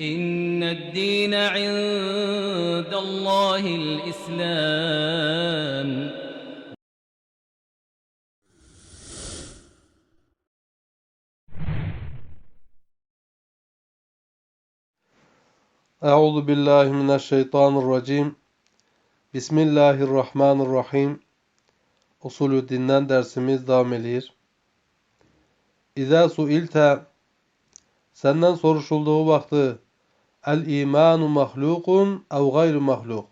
إن الدين عند الله الإسلام Euzu billahi mineşşeytanirracim. Bismillahirrahmanirrahim. Usulü dinden dersimiz devam ediyor. İza suilte senden soruşulduğu vakti el imanu mahlukun ev gayru mahluk.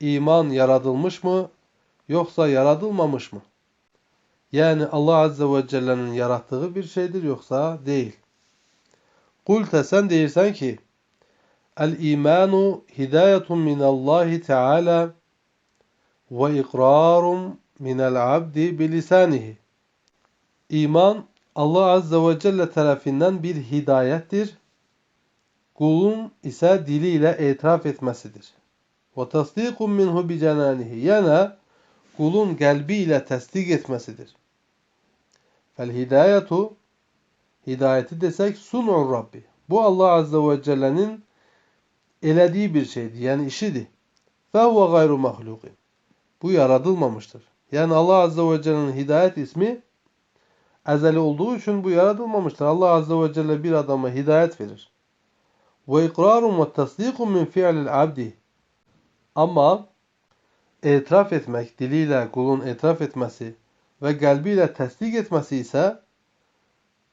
İman yaratılmış mı yoksa yaratılmamış mı? Yani Allah Azze ve Celle'nin yarattığı bir şeydir yoksa değil. Kulte sen değilsen ki El-imanu hidayetun minallahi Teala ve ikrarun minel abdi bilisanihi. İman Allah Azze ve Celle tarafından bir hidayettir kulun ise diliyle etiraf etmesidir. Ve tasdikun minhu bi cenanihi yana kulun gelbiyle tasdik etmesidir. Fel hidayetu hidayeti desek sun'ur Rabbi. Bu Allah Azze ve Celle'nin elediği bir şeydi. Yani işidi. Fehve gayru mahlukin. Bu yaratılmamıştır. Yani Allah Azze ve Celle'nin hidayet ismi ezeli olduğu için bu yaratılmamıştır. Allah Azze ve Celle bir adama hidayet verir. Ve ikrarun ve tasdikun min fi'lil abdi. Ama itiraf etmek, diliyle kulun itiraf etmesi ve kalbiyle tasdik etmesi ise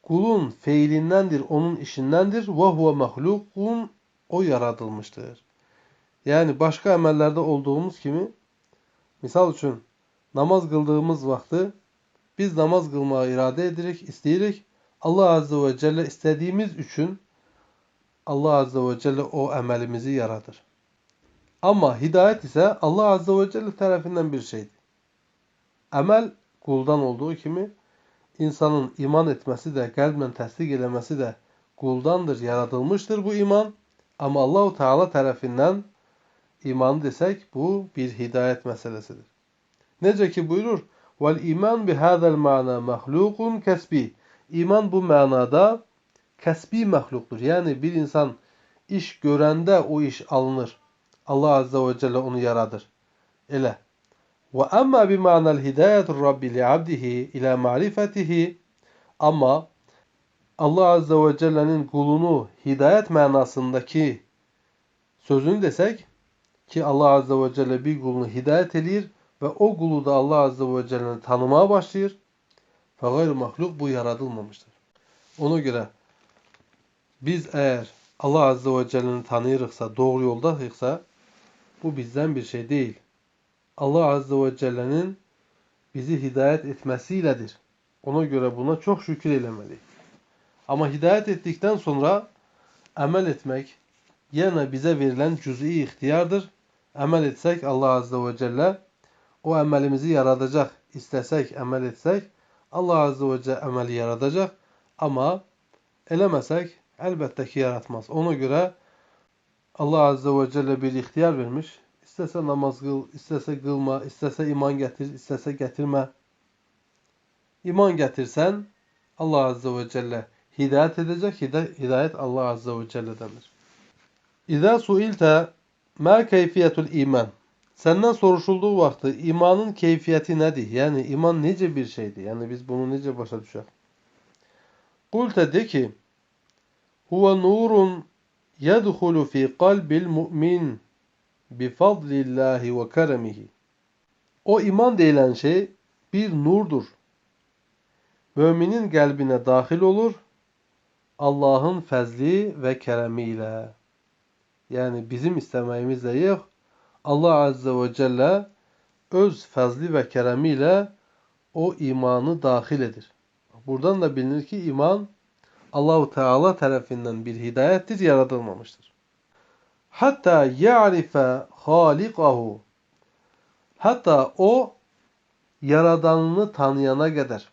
kulun fiilindendir, onun işindendir. Ve huve mahlukun o yaratılmıştır. Yani başka emellerde olduğumuz gibi misal için namaz kıldığımız vakti biz namaz kılmayı irade ederek, isteyerek Allah Azze ve Celle istediğimiz için Allah Azze ve Celle o emelimizi yaratır. Ama hidayet ise Allah Azze ve Celle tarafından bir şeydir. Emel kuldan olduğu kimi insanın iman etmesi de kalben tasdik edilmesi de kuldandır, yaratılmıştır bu iman. Ama Allahu Teala tarafından iman desek bu bir hidayet meselesidir. Nece ki buyurur vel iman bi hadal mana mahlukun kesbi. İman bu manada kesbi mahluktur. Yani bir insan iş görende o iş alınır. Allah Azze ve Celle onu yaradır. Ele. Ve amma bi manal hidayetur Rabbi li abdihi ila marifetihi ama Allah Azze ve Celle'nin kulunu hidayet manasındaki sözünü desek ki Allah Azze ve Celle bir kulunu hidayet edir ve o kulu da Allah Azze ve Celle'ni tanımaya başlayır. Fagayr mahluk bu yaratılmamıştır. Ona göre biz eğer Allah Azze ve Celle'ni tanıyırıksa, doğru yoldayıksa bu bizden bir şey değil. Allah Azze ve Celle'nin bizi hidayet etmesiyledir. Ona göre buna çok şükür eylemeliyiz. Ama hidayet ettikten sonra amel etmek yine bize verilen cüz'i ihtiyardır. Amel etsek Allah Azze ve Celle o amelimizi yaratacak. İstesek, amel etsek Allah Azze ve Celle ameli yaratacak. Ama elemesek elbette ki yaratmaz. Ona göre Allah Azze ve Celle bir ihtiyar vermiş. İstese namaz kıl, istese kılma, istese iman getir, istese getirme. İman getirsen Allah Azze ve Celle hidayet edecek. Hidayet Allah Azze ve Celle'dendir. İza suilte ma keyfiyetul iman. Senden soruşulduğu vakti imanın keyfiyeti nedir? Yani iman nece bir şeydi? Yani biz bunu nece başa düşer? Kulte de ki huve nurun yedhulu fi kalbil mu'min bifadlillahi ve keremihi. O iman denilen şey bir nurdur. Müminin kalbine dahil olur Allah'ın fezli ve keremiyle. Yani bizim istemeyimizle yok. Allah Azze ve Celle öz fezli ve keremiyle o imanı dahil edir. Buradan da bilinir ki iman Allahu Teala tarafından bir hidayettir, yaratılmamıştır. Hatta ya'rife halikahu Hatta o yaradanını tanıyana kadar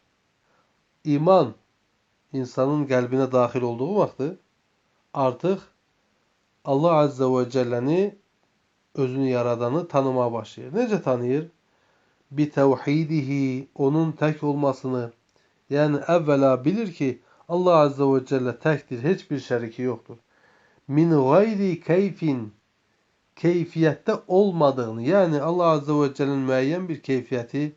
iman insanın kalbine dahil olduğu vakti artık Allah Azze ve Celle'ni özünü yaradanı tanımaya başlıyor. Nece tanıyır? Bi tevhidihi onun tek olmasını yani evvela bilir ki Allah Azze ve Celle tektir. Hiçbir şeriki yoktur. min gayri keyfin keyfiyette olmadığını yani Allah Azze ve Celle'nin müeyyen bir keyfiyeti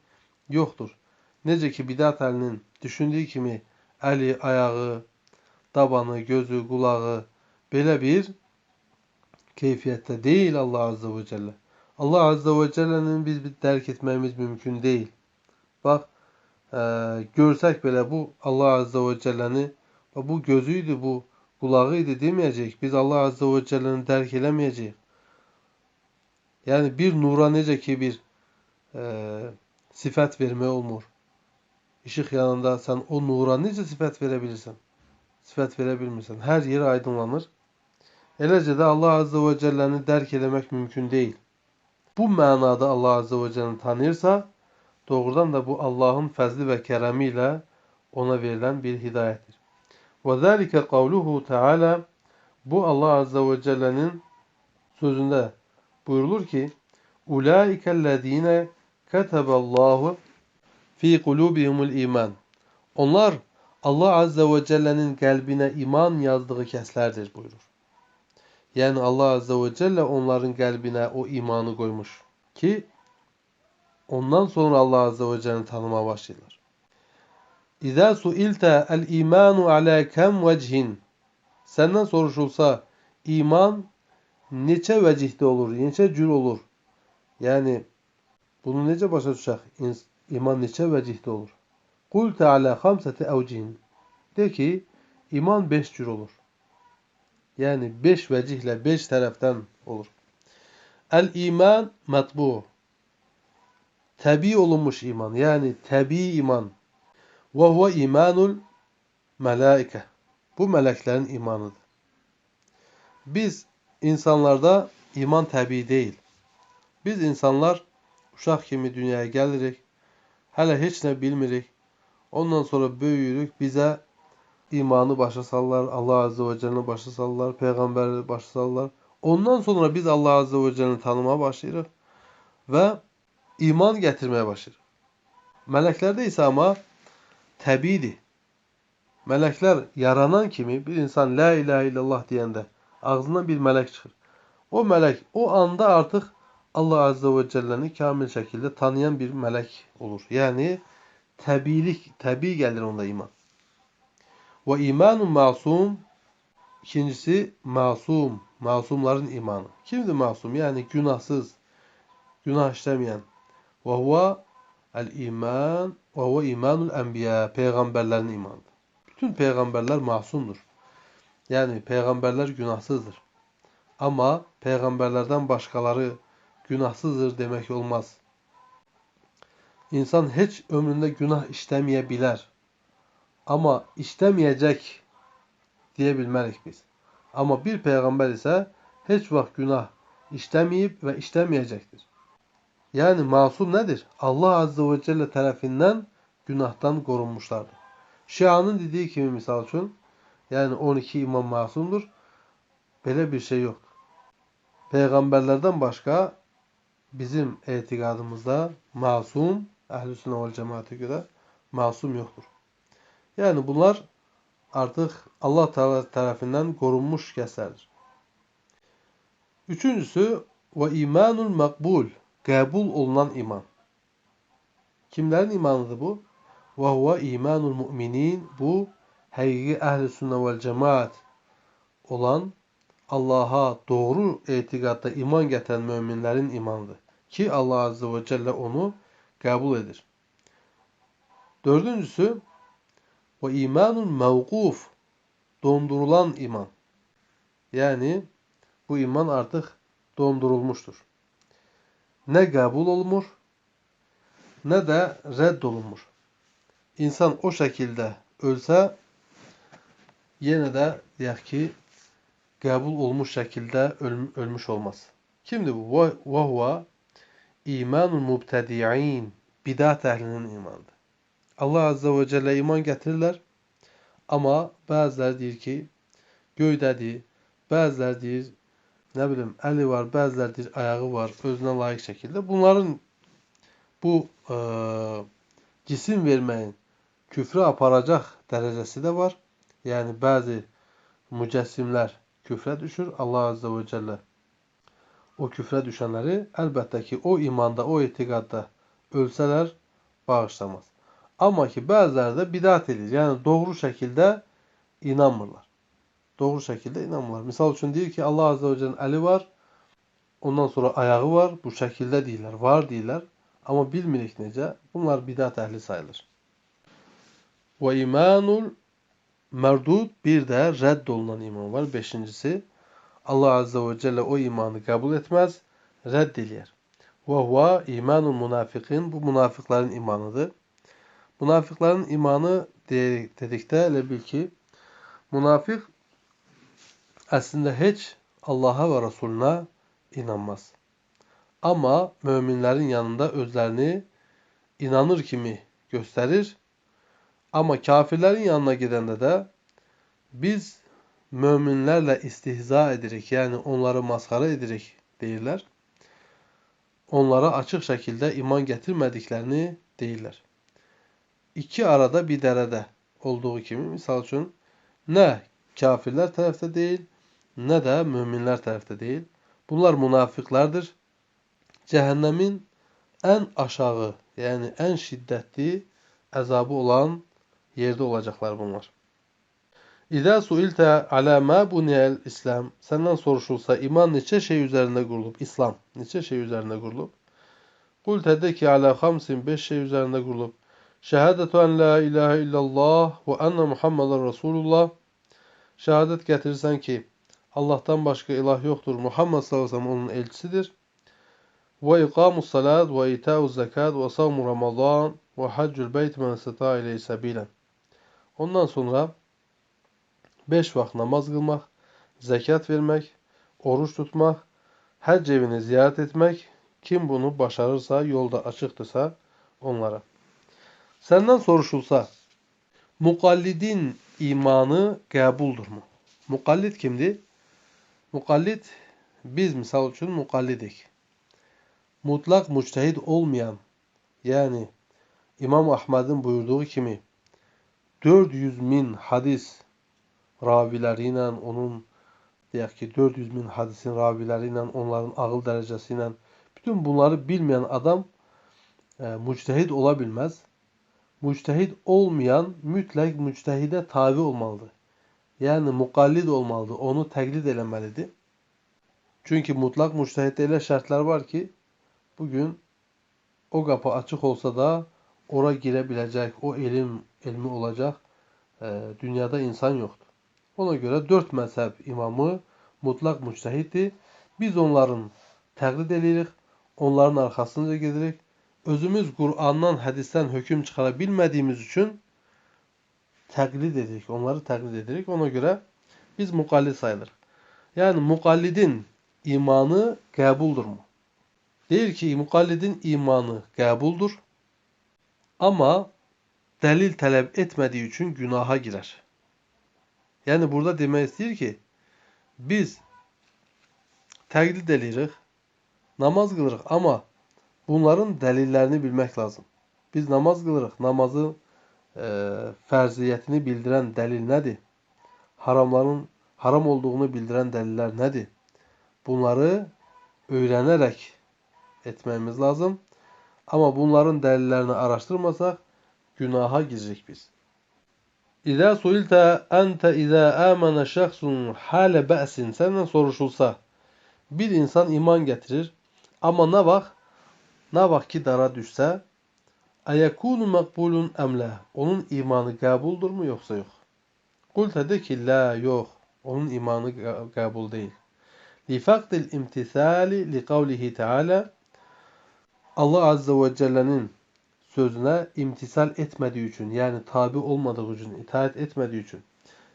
yoktur. Necə ki bidat əhlinin düşündüyü kimi əli, ayağı, dabanı, gözü, qulağı belə bir keyfiyyətdə deyil Allah Azze ve Celle. Allah Azze ve Celle'nin biz dərk etmemiz mümkün değil. Bak e, görsək belə bu Allah Azze ve Celle'ni bu gözüydü, bu kulağıydı deməyəcək. Biz Allah Azze ve Celle'ni dərk eləməyəcəyik. Yani bir nura necə ki bir e, sifət vermək olmur. Işıq yanında sən o nura necə sifət verə bilirsən? Sifət verə bilmirsən. Hər yer aydınlanır. Eləcə də Allah Azze ve Celle'ni dərk eləmək mümkün değil. Bu mənada Allah Azze ve Celle'ni tanıyırsa, doğrudan da bu Allah'ın fəzli və kərəmi ilə ona verilən bir. Və zəlikə qavluhu Teala bu Allah Azze ve Celle'nin sözündə buyurulur ki Ulaikellezine keteballahu fi kulubihimul iman. Onlar Allah Azze ve Celle'nin kalbine iman yazdığı kəslərdir buyurur. Yani Allah Azze ve Celle onların kalbine o imanı koymuş ki ondan sonra Allah Azze ve Celle'ni tanımaya başlayırlar. İza suilta el imanu ala kem vecihin Senden soruşulsa iman neçə vəcihdə olur, neçə cür olur? Yəni bunu necə başa düşək? İman neçə vəcihdə olur? Qul Teala xamsəti əvcihin. De ki, iman 5 cür olur. Yəni 5 vəcihlə 5 tərəfdən olur. El-iman mətbu. Təbii olunmuş iman, yəni təbii iman. Və huve imanul mələikə. Bu mələklərin imanıdır. Biz insanlarda iman təbii deyil. Biz insanlar uşaq kimi dünyaya gəlirik. Hələ heç nə bilmirik. Ondan sonra böyüyürük. Bizə imanı başa salırlar. Allah Azze ve Celle'ni başa salırlar. Peyğəmbərləri başa salırlar. Ondan sonra biz Allah Azze ve Celle'ni tanımaya başlayırıq və iman gətirməyə başlayırıq. Mələklərdə isə amma təbiidir. Mələklər yaranan kimi bir insan la ilahe illallah deyəndə ağzından bir melek çıkır. O melek o anda artık Allah Azze ve Celle'ni kamil şekilde tanıyan bir melek olur. Yani tebilik, tebi gelir onda iman. Ve imanun masum ikincisi masum, masumların imanı. Kimdir masum? Yani günahsız, günah işlemeyen. Ve huve el iman ve huve imanul enbiya, peygamberlerin imanı. Bütün peygamberler masumdur. Yani peygamberler günahsızdır. Ama peygamberlerden başkaları günahsızdır demek olmaz. İnsan hiç ömründe günah işlemeyebilir. Ama işlemeyecek diyebilmelik biz. Ama bir peygamber ise hiç vakit günah işlemeyip ve işlemeyecektir. Yani masum nedir? Allah Azze ve Celle tarafından günahtan korunmuşlardır. Şia'nın dediği kimi misal için yani 12 imam masumdur. Böyle bir şey yok. Peygamberlerden başka bizim etikadımızda masum, ehl-i sünnet cemaate göre masum yoktur. Yani bunlar artık Allah tarafından korunmuş keserdir. Üçüncüsü ve imanul makbul, kabul olunan iman. Kimlerin imanıdır bu? Ve huve imanul müminin, bu həqiqi əhl-i sünnə vəl cəmaət olan Allaha doğru etiqadda iman gətirən möminlərin imanıdır. Ki Allah Azze ve Celle onu qəbul edir. Dördüncüsü ve imanun mevkuf dondurulan iman. Yani bu iman artık dondurulmuştur. Ne kabul olunur ne de reddolunmur. İnsan o şekilde ölse yine de deyək ki, qəbul olmuş şəkildə öl ölmüş olmaz. Kimdir bu? Və huwa imanul mubtadi'in, bidat əhlinin imanıdır. Allah Azze ve Celle iman gətirirlər, amma bəziləri deyir ki, göydədir, bəziləri deyir, nə bilim, əli var, bəziləri deyir, ayağı var, özünə layiq şəkildə. Bunların bu ə, cisim verməyin küfrə aparacaq dərəcəsi də var. Yəni bəzi mücəssimlər küfre düşür. Allah Azze ve Celle o küfre düşenleri elbette ki o imanda, o itikadda ölseler bağışlamaz. Ama ki bazıları da bidat edir. Yani doğru şekilde inanmırlar. Doğru şekilde inanmırlar. Misal için diyor ki Allah Azze ve Celle'nin eli var. Ondan sonra ayağı var. Bu şekilde değiller. Var değiller. Ama bilmirik nece. Bunlar bidat ehli sayılır. Ve imanul merdud bir de reddolunan iman var. Beşincisi Allah Azze ve Celle o imanı kabul etmez. Reddiliyer. Ve huve imanul munafikin. Bu münafıkların imanıdır. Münafıkların imanı dedikte elə bil ki, münafık Əslində heç Allaha və Rasuluna inanmaz. Amma möminlərin yanında özlərini inanır kimi göstərir. Amma kafirlərin yanına gedəndə də biz möminlərlə istihza edirik, yəni onları masxara edirik deyirlər. Onlara açıq şəkildə iman gətirmədiklərini deyirlər. İki arada bir dərədə olduğu kimi, misal üçün, nə kafirlər tərəfdə deyil, ne de müminler tarafta değil. Bunlar münafıklardır. Cehennemin en aşağı yani en şiddetli əzabı olan yerdə olacaqlar bunlar. İzə suiltə alə mə buniyəl İslam, səndən soruşulsa iman neçə şey üzərində qurulub? İslam neçə şey üzərində qurulub? Qul tədə ki, alə xamsin, 5 şey üzərində qurulub. Şəhədətü ən la iləhə illallah və ənə Muhammedən Rasulullah. Şəhadət gətirirsən ki, Allah'tan başka ilah yoktur. Muhammed sallallahu aleyhi ve sellem onun elçisidir. Ve ikamus salat ve ita'uz zekat ve savmu ramazan ve haccul beyt men istata ile sebilen. Ondan sonra beş vakit namaz kılmak, zekat vermek, oruç tutmak, hac evini ziyaret etmek, kim bunu başarırsa, yolda açıktırsa onlara. Senden soruşulsa, mukallidin imanı kabuldur mu? Mukallid kimdi? Mukallid, biz misal için mukallidik. Mutlak müçtehid olmayan, yani İmam Ahmed'in buyurduğu kimi 400 bin hadis ravileriyle onun deyək ki 400 bin hadisin ravileriyle onların ağıl derecesiyle bütün bunları bilmeyen adam e, müçtehid olabilmez. Müçtehid olmayan mütlak müçtehide tabi olmalıdır. Yani mukallid olmalıdır. Onu taklit eləməlidir. Çünki mutlaq müştəhiddə elə şərtlər var ki, bugün o qapı açıq olsa da ora girə biləcək, o elm elmi olacaq e, dünyada insan yoxdur. Ona görə dörd məzhəb imamı mutlaq müştəhiddir. Biz onların təqlid edirik, onların arxasınca gedirik. Özümüz Qur'andan, hədisdən hökm çıxara bilmədiyimiz üçün təqlid edirik, onları təqlid edirik. Ona göre biz mukallid sayılır. Yani mukallidin imanı kabuldur mu? Deyir ki, mukallidin imanı kabuldur. Ama delil talep etmediği için günaha girer. Yani burada demək istəyir ki, biz təqlid edirik, namaz qılırıq, amma bunların dəlillərini bilmək lazım. Biz namaz qılırıq, namazı fərziyyətini bildirən dəlil nədir? Haramların haram olduğunu bildirən dəlillər nədir? Bunları öyrənərək etməyimiz lazım. Amma bunların dəlillərini araşdırmasaq günaha giririk biz. İzə suiltə əntə izə əmənə şəxsun hələ bəsin səndən soruşulsa bir insan iman gətirir amma nə vaxt nə vaxt ki dara düşsə ayekunu makbulun emle onun imanı kabuldur mu yoksa yok. Kulte de ki la yok onun imanı kabul değil. Li fakdil imtisali li kavlihi teala Allah Azze ve Celle'nin sözüne imtisal etmediği için yani tabi olmadığı için, itaat etmediği için.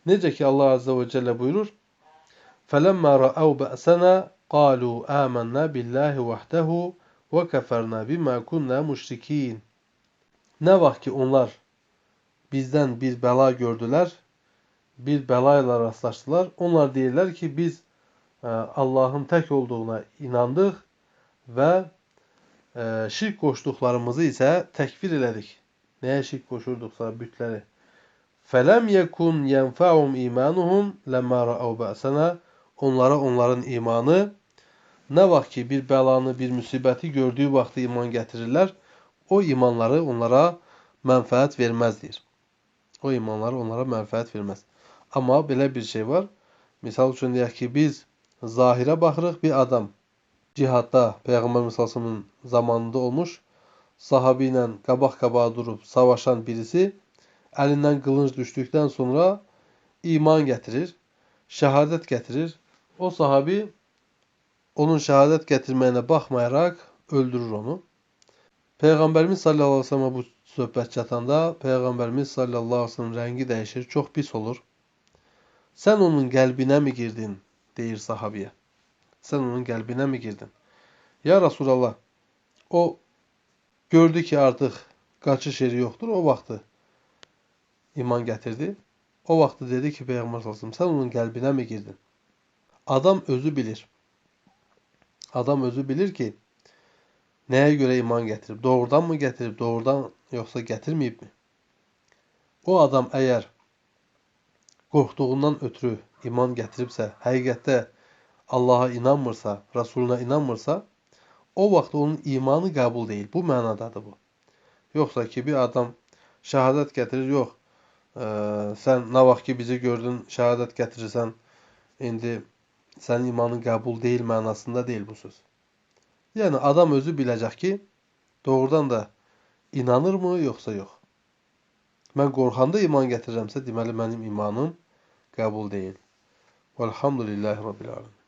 Nece ki Allah Azze ve Celle buyurur فَلَمَّا رَأَوْ بَأْسَنَا قَالُوا آمَنَّا بِاللّٰهِ وَحْدَهُ وَكَفَرْنَا بِمَا كُنَّا مُشْرِك۪ينَ Nə vaxt ki onlar bizdən bir bəla gördülər, bir bəla ilə rastlaşdılar. Onlar deyirlər ki, biz e, Allahın tək olduğuna inandıq və e, şirk qoşduqlarımızı isə təkfir elədik. Nəyə şirk qoşurduqsa bütləri. Fələm yekun yenfa'um imanuhum lamma ra'u ba'sana. Onlara onların imanı nə vaxt ki bir bəlanı, bir müsibəti gördüyü vaxtı iman gətirirlər, o imanları onlara mənfəət verməz deyir. O imanlar onlara mənfəət verməz. Amma belə bir şey var. Misal üçün deyək ki, biz zahirə baxırıq, bir adam cihadda Peyğəmbər Müsəlsəmin zamanında olmuş, sahabi ilə qabaq-qabağa durub savaşan birisi əlindən qılınc düşdükdən sonra iman gətirir, şəhadət gətirir. O sahabi onun şəhadət gətirməyinə baxmayaraq öldürür onu. Peyğəmbərimiz sallallahu əleyhi və səlləmə bu söhbət çatanda Peyğəmbərimiz sallallahu əleyhi və səlləm rəngi dəyişir, çox pis olur. Sən onun qəlbinə mi girdin? deyir sahabiyə. Sən onun qəlbinə mi girdin? Ya Rasulallah, o gördü ki, artıq qaçış yeri yoxdur, o vaxtı iman gətirdi. O vaxtı dedi ki, Peyğəmbər sallallahu sən onun qəlbinə mi girdin? Adam özü bilir. Adam özü bilir ki, nəyə görə iman gətirib? Doğrudan mı gətirib, doğrudan yoxsa gətirməyibmi? O adam əgər qorxduğundan ötürü iman gətiribsə, həqiqətdə Allaha inanmırsa, Rasuluna inanmırsa, o vaxt onun imanı qəbul deyil. Bu mənadadır bu. Yoxsa ki, bir adam şəhadət gətirir, yox, ə, sən nə vaxt ki, bizi gördün, şəhadət gətirirsən, indi sənin imanın qəbul deyil mənasında deyil bu söz. Yəni, adam özü biləcək ki, doğrudan da inanırmı, yoxsa yox. Mən qorxanda iman gətirirəmsə, deməli mənim imanım qəbul deyil. Velhamdülillahi Rabbil alemin.